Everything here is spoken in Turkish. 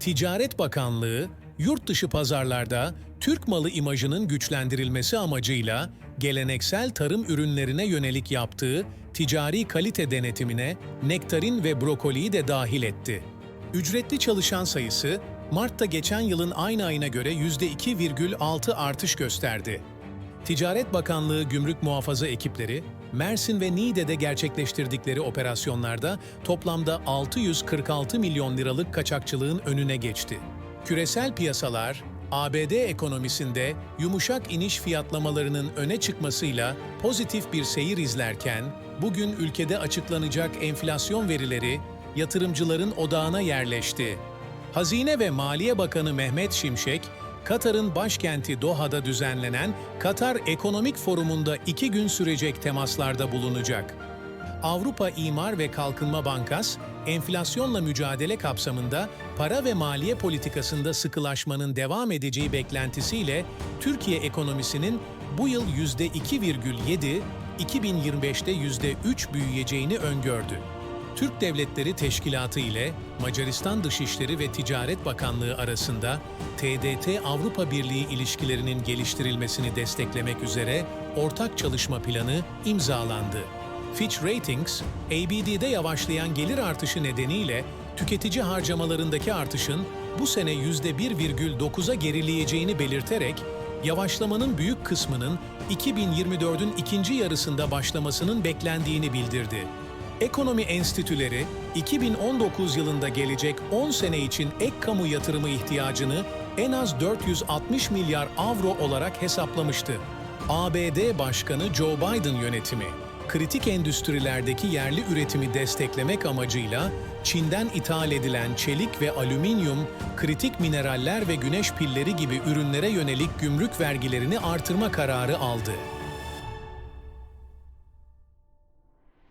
Ticaret Bakanlığı, yurt dışı pazarlarda Türk malı imajının güçlendirilmesi amacıyla geleneksel tarım ürünlerine yönelik yaptığı ticari kalite denetimine nektarin ve brokoliyi de dahil etti. Ücretli çalışan sayısı Mart'ta geçen yılın aynı ayına göre %2,6 artış gösterdi. Ticaret Bakanlığı Gümrük Muhafaza ekipleri, Mersin ve Niğde'de gerçekleştirdikleri operasyonlarda toplamda 646 milyon liralık kaçakçılığın önüne geçti. Küresel piyasalar, ABD ekonomisinde yumuşak iniş fiyatlamalarının öne çıkmasıyla pozitif bir seyir izlerken, bugün ülkede açıklanacak enflasyon verileri yatırımcıların odağına yerleşti. Hazine ve Maliye Bakanı Mehmet Şimşek, Katar'ın başkenti Doha'da düzenlenen Katar Ekonomik Forumu'nda iki gün sürecek temaslarda bulunacak. Avrupa İmar ve Kalkınma Bankası, enflasyonla mücadele kapsamında para ve maliye politikasında sıkılaşmanın devam edeceği beklentisiyle Türkiye ekonomisinin bu yıl %2,7, 2025'te %3 büyüyeceğini öngördü. Türk Devletleri Teşkilatı ile Macaristan Dışişleri ve Ticaret Bakanlığı arasında TDT Avrupa Birliği ilişkilerinin geliştirilmesini desteklemek üzere ortak çalışma planı imzalandı. Fitch Ratings, ABD'de yavaşlayan gelir artışı nedeniyle tüketici harcamalarındaki artışın bu sene %1,9'a gerileyeceğini belirterek, yavaşlamanın büyük kısmının 2024'ün ikinci yarısında başlamasının beklendiğini bildirdi. Ekonomi enstitüleri 2019 yılında gelecek 10 sene için ek kamu yatırımı ihtiyacını en az 460 milyar avro olarak hesaplamıştı. ABD Başkanı Joe Biden yönetimi kritik endüstrilerdeki yerli üretimi desteklemek amacıyla Çin'den ithal edilen çelik ve alüminyum, kritik mineraller ve güneş pilleri gibi ürünlere yönelik gümrük vergilerini artırma kararı aldı.